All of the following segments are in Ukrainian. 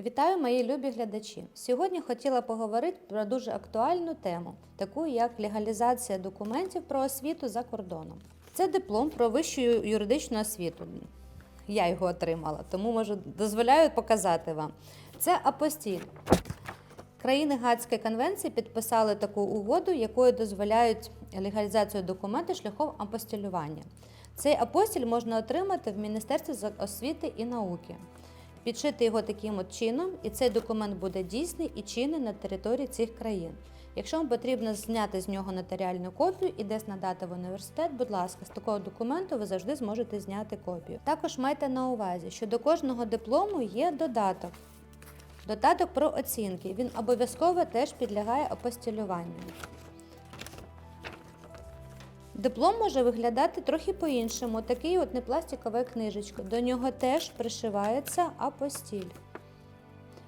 Вітаю, мої любі глядачі. Сьогодні хотіла поговорити про дуже актуальну тему, таку як легалізація документів про освіту за кордоном. Це диплом про вищу юридичну освіту. Я його отримала, тому можу дозволяю показати вам. Це апостіль. Країни Гацької конвенції підписали таку угоду, якою дозволяють легалізацію документів шляхом апостілювання. Цей апостіль можна отримати в Міністерстві освіти і науки. Підшити його таким от чином, і цей документ буде дійсний і чинний на території цих країн. Якщо вам потрібно зняти з нього нотаріальну копію і десь надати в університет, будь ласка, з такого документу ви завжди зможете зняти копію. Також майте на увазі, що до кожного диплому є додаток. Додаток про оцінки. Він обов'язково теж підлягає апостилюванню. Диплом може виглядати трохи по-іншому. Такий от не пластикова книжечка. До нього теж пришивається апостіль.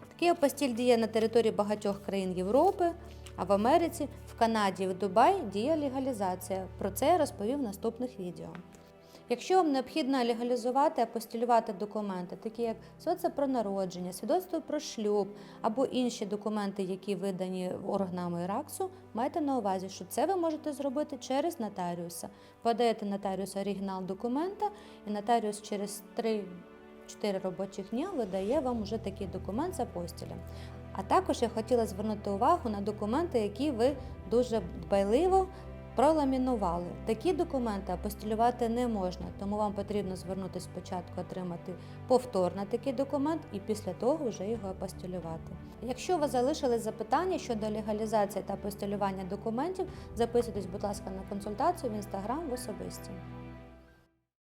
Такий апостіль діє на території багатьох країн Європи, а в Америці, в Канаді, в Дубаї діє легалізація. Про це я розповів в наступних відео. Якщо вам необхідно легалізувати, апостилювати документи, такі як свідоцтво про народження, свідоцтво про шлюб або інші документи, які видані органами РАКСу, майте на увазі, що це ви можете зробити через нотаріуса. Подаєте нотаріусу оригінал документа, і нотаріус через 3-4 робочих дня видає вам уже такий документ з апостілем. А також я хотіла звернути увагу на документи, які ви дуже дбайливо проламінували. Такі документи апостилювати не можна, тому вам потрібно звернутися спочатку, отримати повторно такий документ і після того вже його апостилювати. Якщо у вас залишились запитання щодо легалізації та апостилювання документів, записуйтесь, будь ласка, на консультацію в інстаграм в особисті.